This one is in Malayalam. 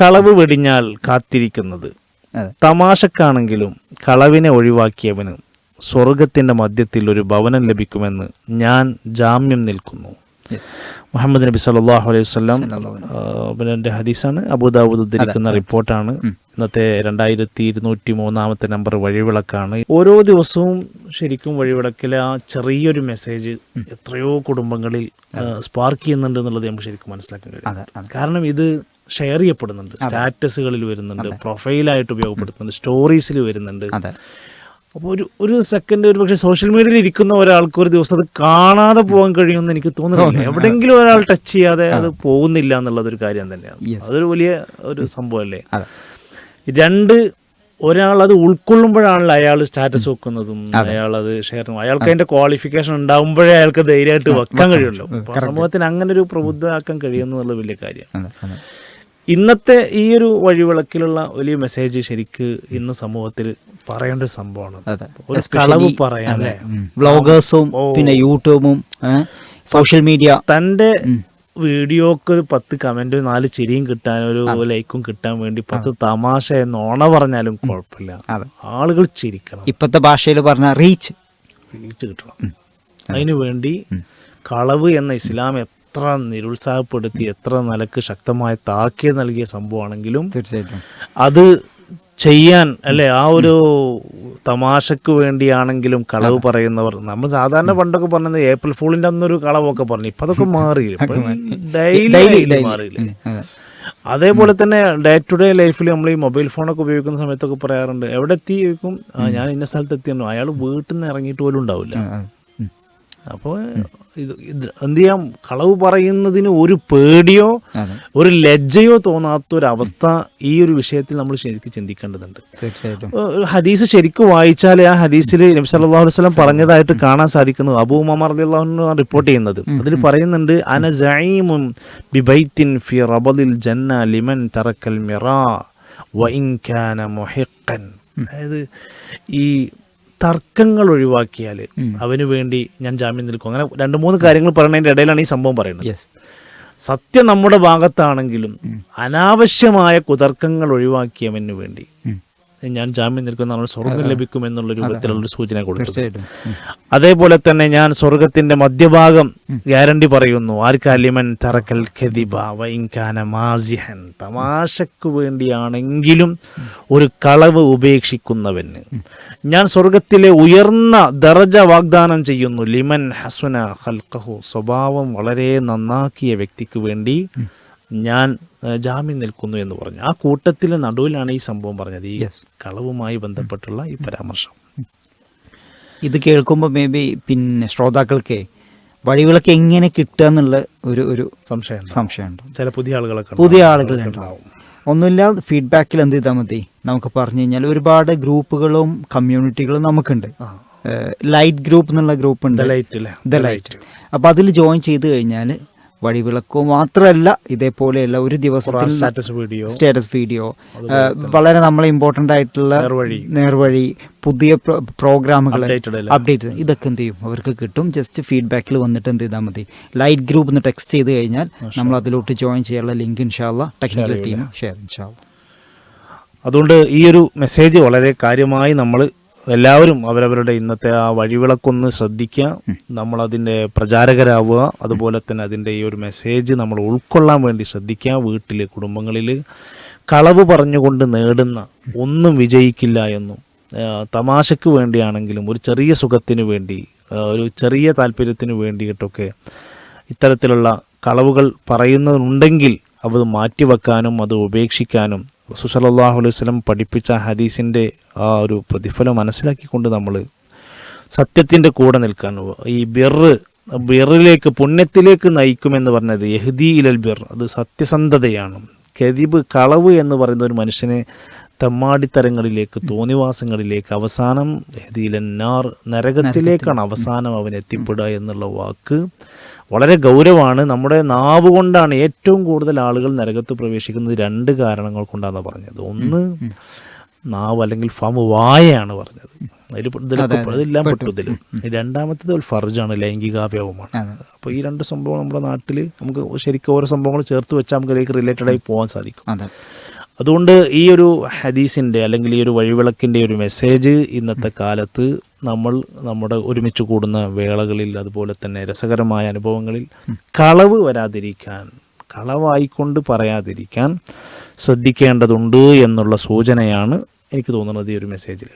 കളവ് വെടിഞ്ഞാൽ കാത്തിരിക്കുന്നത്. തമാശക്കാണെങ്കിലും കളവിനെ ഒഴിവാക്കിയവന് സ്വർഗത്തിന്റെ മധ്യത്തിൽ ഒരു ഭവനം ലഭിക്കുമെന്ന് ഞാൻ ജാമ്യം നിൽക്കുന്നു. മുഹമ്മദ് നബി സല്ലല്ലാഹു അലൈഹി വസല്ലം പിന്നെ ഹദീസാണ്. അബൂദാവൂദ് ഉദ്ധരിക്കുന്ന റിപ്പോർട്ടാണ്. ഇന്നത്തെ രണ്ടായിരത്തി ഇരുന്നൂറ്റി മൂന്നാമത്തെ നമ്പർ വഴിവിളക്കാണ്. ഓരോ ദിവസവും ശരിക്കും വഴിവിളക്കിലെ ആ ചെറിയൊരു മെസ്സേജ് എത്രയോ കുടുംബങ്ങളിൽ സ്പാർക്ക് ചെയ്യുന്നുണ്ട് എന്നുള്ളത് നമുക്ക് ശരിക്കും മനസ്സിലാക്കാൻ കഴിയും. കാരണം ഇത് ഷെയർ ചെയ്യപ്പെടുന്നുണ്ട്. സ്റ്റാറ്റസുകളിൽ വരുന്നുണ്ട് പ്രൊഫൈലായിട്ട് ഉപയോഗപ്പെടുത്തുന്നുണ്ട് സ്റ്റോറീസിൽ വരുന്നുണ്ട്. അപ്പോൾ ഒരു ഒരു സെക്കൻഡ് ഒരു പക്ഷേ സോഷ്യൽ മീഡിയയിൽ ഇരിക്കുന്ന ഒരാൾക്ക് ഒരു ദിവസം അത് കാണാതെ പോകാൻ കഴിയുമെന്ന് എനിക്ക് തോന്നുന്നില്ല. എവിടെയെങ്കിലും ഒരാൾ ടച്ച് ചെയ്യാതെ അത് പോകുന്നില്ല എന്നുള്ളത് ഒരു കാര്യം തന്നെയാണ്. അതൊരു വലിയ ഒരു സംഭവമല്ലേ? രണ്ട് ഒരാൾ അത് ഉൾക്കൊള്ളുമ്പോഴാണല്ലോ അയാൾ സ്റ്റാറ്റസ് വെക്കുന്നതും അയാൾ അത് ഷെയർ അയാൾക്ക് അതിന്റെ ക്വാളിഫിക്കേഷൻ ഉണ്ടാകുമ്പോഴേ അയാൾക്ക് ധൈര്യമായിട്ട് വെക്കാൻ കഴിയുള്ളൂ. സമൂഹത്തിന് അങ്ങനെ ഒരു പ്രബുദ്ധമാക്കാൻ കഴിയുന്നുള്ള വലിയ കാര്യമാണ് ഇന്നത്തെ ഈ ഒരു വഴിവിളക്കിലുള്ള വലിയ മെസ്സേജ് ശരിക്ക് ഇന്ന് സമൂഹത്തിൽ പറയേണ്ട ഒരു സംഭവമാണ്. ഒരു കളവ് പറയാം ബ്ലോഗേഴ്സും പിന്നെ യൂട്യൂബും സോഷ്യൽ മീഡിയ തന്റെ വീഡിയോക്ക് ഒരു പത്ത് കമന്റ് നാല് ചിരിയും കിട്ടാൻ ഒരു ലൈക്കും കിട്ടാൻ വേണ്ടി പത്ത് തമാശ എന്ന് ഓണ പറഞ്ഞാലും കുഴപ്പമില്ല. ആളുകൾ ചിരിക്കണം. ഇപ്പോഴത്തെ ഭാഷയിൽ പറഞ്ഞ റീച്ച് റീച്ച് കിട്ടണം. അതിനു വേണ്ടി കളവ് എന്ന ഇസ്ലാം എത്ര നിരുത്സാഹപ്പെടുത്തി എത്ര നിലയ്ക്ക് ശക്തമായ താക്കീത് നൽകിയ സംഭവമാണെങ്കിലും തീർച്ചയായിട്ടും. അത് ചെയ്യാൻ അല്ലെ? ആ ഒരു തമാശക്ക് വേണ്ടിയാണെങ്കിലും കളവ് പറയുന്നവർ നമ്മൾ സാധാരണ പണ്ടൊക്കെ പറഞ്ഞത് ഏപ്രിൽ ഫൂളിന്റെ അന്നൊരു കളവൊക്കെ പറഞ്ഞു. ഇപ്പൊ അതൊക്കെ മാറിയില്ല. ഡെയിലി മാറിയില്ല അതേപോലെ തന്നെ ഡേ ടു ഡേ ലൈഫിൽ നമ്മൾ ഈ മൊബൈൽ ഫോണൊക്കെ ഉപയോഗിക്കുന്ന സമയത്തൊക്കെ പറയാറുണ്ട് എവിടെ എത്തി ചോദിക്കും ഞാൻ ഇന്ന സ്ഥലത്ത് എത്തിയെന്നു? അയാൾ വീട്ടിൽ നിന്ന് ഇറങ്ങിയിട്ട് പോലും ഉണ്ടാവില്ല. അപ്പോൾ ഇത് എന്ത് ചെയ്യാം? കളവ് പറയുന്നതിന് ഒരു പേടിയോ ഒരു ലജ്ജയോ തോന്നാത്ത ഒരു അവസ്ഥ ഈ ഒരു വിഷയത്തിൽ നമ്മൾ ശരിക്കും ചിന്തിക്കേണ്ടതുണ്ട്. ഹദീസ് ശരിക്കും വായിച്ചാൽ ആ ഹദീസിൽ നബി അലൈഹി വസല്ലം പറഞ്ഞതായിട്ട് കാണാൻ സാധിക്കുന്നത് അബൂ ഉമർ റളിയല്ലാഹു റിപ്പോർട്ട് ചെയ്യുന്നത്. അതിൽ പറയുന്നുണ്ട് അന ബിബൈത്തിൻ ഫി ജന്ന ലിമൻ തറക്കൽ മിറാ അതായത് ഈ തർക്കങ്ങൾ ഒഴിവാക്കിയാൽ അവന് വേണ്ടി ഞാൻ ജാമ്യം നിൽക്കും. അങ്ങനെ രണ്ട് മൂന്ന് കാര്യങ്ങൾ പറയുന്നതിന്റെ ഇടയിലാണ് ഈ സംഭവം പറയുന്നത്. സത്യം നമ്മുടെ ഭാഗത്താണെങ്കിലും അനാവശ്യമായ കുതർക്കങ്ങൾ ഒഴിവാക്കിയവന് വേണ്ടി ഞാൻ ജാമ്യം നിൽക്കുന്ന നമ്മൾ സ്വർഗം ലഭിക്കും എന്നുള്ള രൂപത്തിലുള്ള സൂചന കൊടുത്തു അതേപോലെ തന്നെ ഞാൻ സ്വർഗത്തിന്റെ മധ്യഭാഗം ഗ്യാരണ്ടി പറയുന്നു. ആർക്കാലിമൻ തറക്കൽ ഖദിബ വൈൻകാന മാസിഹൻ. തമാശക്ക് വേണ്ടിയാണെങ്കിലും ഒരു കളവ് ഉപേക്ഷിക്കുന്നവന്. ഞാൻ സ്വർഗത്തിലെ ഉയർന്ന ദർജ വാഗ്ദാനം ചെയ്യുന്നു. ലിമൻ ഹസുന ഹൽക്കഹു സ്വഭാവം വളരെ നന്നാക്കിയ വ്യക്തിക്ക് വേണ്ടി ഞാൻ ജാമ്യം നിൽക്കുന്നു എന്ന് പറഞ്ഞു. ആ കൂട്ടത്തിലെ നടുവിലാണ് ഈ സംഭവം പറഞ്ഞത്. ഈ കളവുമായി ബന്ധപ്പെട്ടുള്ള ഈ പരാമർശം. ഇത് കേൾക്കുമ്പോൾ മേ ബി പിന്നെ ശ്രോതാക്കൾക്ക് വഴികളൊക്കെ എങ്ങനെ കിട്ടുക എന്നുള്ള ഒരു ഒരു സംശയം സംശയമുണ്ട് ചില പുതിയ ആളുകളൊക്കെ പുതിയ ആളുകൾ ഉണ്ടാവും. ഒന്നുമില്ല ഫീഡ്ബാക്കിൽ എന്ത് ചെയ്താൽ മതി? നമുക്ക് പറഞ്ഞു കഴിഞ്ഞാൽ ഒരുപാട് ഗ്രൂപ്പുകളും കമ്മ്യൂണിറ്റികളും നമുക്കുണ്ട്. ലൈറ്റ് ഗ്രൂപ്പ് എന്നുള്ള ഗ്രൂപ്പ് ഉണ്ട്. ദ ലൈറ്റ് അപ്പോൾ അതിൽ ജോയിൻ ചെയ്ത് കഴിഞ്ഞാൽ വഴിവിളക്കോ മാത്രമല്ല ഇതേപോലെയുള്ള ഒരു ദിവസത്തിൽ സ്റ്റാറ്റസ് വീഡിയോ സ്റ്റാറ്റസ് വീഡിയോ വളരെ നമ്മളെ ഇമ്പോർട്ടന്റ് ആയിട്ടുള്ള നേർവഴി. പുതിയ പ്രോഗ്രാമുകൾ അപ്ഡേറ്റ് ഇതൊക്കെ എന്ത് ചെയ്യും? അവർക്ക് കിട്ടും. ജസ്റ്റ് ഫീഡ്ബാക്കിൽ വന്നിട്ട് എന്ത് ചെയ്താൽ മതി. ലൈറ്റ് ഗ്രൂപ്പ് എന്ന് ടെക്സ്റ്റ് ചെയ്ത് കഴിഞ്ഞാൽ നമ്മൾ അതിലോട്ട് ജോയിൻ ചെയ്യാനുള്ള ലിങ്ക് ഇൻഷാല്ല ടെക്നിക്കൽ ടീം ഷെയർ ഇൻഷാല്ല അതുകൊണ്ട് ഈ ഒരു മെസ്സേജ് വളരെ കാര്യമായി നമ്മൾ എല്ലാവരും അവരവരുടെ ഇന്നത്തെ ആ വഴിവിളക്കൊന്ന് ശ്രദ്ധിക്കുക. നമ്മൾ അതിന്റെ പ്രചാരകരാവുക. അതുപോലെ തന്നെ അതിന്റെ ഈ ഒരു മെസ്സേജ് നമ്മൾ ഉൾക്കൊള്ളാൻ വേണ്ടി ശ്രദ്ധിക്കുക. വീട്ടിൽ കുടുംബങ്ങളിൽ കളവ് പറഞ്ഞുകൊണ്ട് നേടുന്ന ഒന്നും വിജയിക്കില്ല എന്നും തമാശയ്ക്ക് വേണ്ടിയാണെങ്കിലും ഒരു ചെറിയ സുഖത്തിന് വേണ്ടി ഒരു ചെറിയ താല്പര്യത്തിന് വേണ്ടിയിട്ടൊക്കെ ഇത്തരത്തിലുള്ള കളവുകൾ പറയുന്നുണ്ടെങ്കിൽ അത് മാറ്റിവെക്കാനും അത് ഉപേക്ഷിക്കാനും റസൂസലാഹു അലൈഹി വസല്ലം പഠിപ്പിച്ച ഹദീസിന്റെ ആ ഒരു പ്രതിഫലം മനസ്സിലാക്കിക്കൊണ്ട് നമ്മൾ സത്യത്തിന്റെ കൂടെ നിൽക്കാൻ ഈ ബിറ് ബിറിലേക്ക് പുണ്യത്തിലേക്ക് നയിക്കുമെന്ന് പറഞ്ഞത് യഹ്ദി ഇലൽ ബിർ അത് സത്യസന്ധതയാണ്. കെതിബ് കളവ് എന്ന് പറയുന്ന ഒരു മനുഷ്യനെ തമ്മാടിത്തരങ്ങളിലേക്ക് തോന്നിവാസങ്ങളിലേക്ക് അവസാനം യഹ്ദിയിലന്നാർ നരകത്തിലേക്കാണ് അവസാനം അവൻ എത്തിപ്പെടുക എന്നുള്ള വാക്ക് വളരെ ഗൗരവമാണ്. നമ്മുടെ നാവ് കൊണ്ടാണ് ഏറ്റവും കൂടുതൽ ആളുകൾ നരകത്ത് പ്രവേശിക്കുന്നത് രണ്ട് കാരണങ്ങൾ കൊണ്ടാണ് പറഞ്ഞത്. ഒന്ന് നാവ് അല്ലെങ്കിൽ ഫം വായയാണ് പറഞ്ഞത്. അതിൽ ഇതിലൊക്കെ ഇതെല്ലാം പെട്ടു. ഇതിൽ രണ്ടാമത്തേത് ഒരു ഫർജാണ് ലൈംഗികാവ്യവമാണ്. അപ്പോൾ ഈ രണ്ട് സംഭവം നമ്മുടെ നാട്ടിൽ നമുക്ക് ശരിക്കും ഓരോ സംഭവങ്ങൾ ചേർത്ത് വെച്ചാൽ നമുക്ക് അതിലേക്ക് റിലേറ്റഡായി പോകാൻ സാധിക്കും. അതുകൊണ്ട് ഈ ഒരു ഹദീസിന്റെ അല്ലെങ്കിൽ ഈ ഒരു വഴിവിളക്കിന്റെ ഒരു മെസ്സേജ് ഇന്നത്തെ കാലത്ത് നമ്മൾ നമ്മുടെ ഒരുമിച്ച് കൂടുന്ന വേളകളിൽ അതുപോലെ തന്നെ രസകരമായ അനുഭവങ്ങളിൽ കളവ് വരാതിരിക്കാൻ കളവായിക്കൊണ്ട് പറയാതിരിക്കാൻ ശ്രദ്ധിക്കേണ്ടതുണ്ട് എന്നുള്ള സൂചനയാണ് എനിക്ക് തോന്നുന്നത് ഈ ഒരു മെസ്സേജിൽ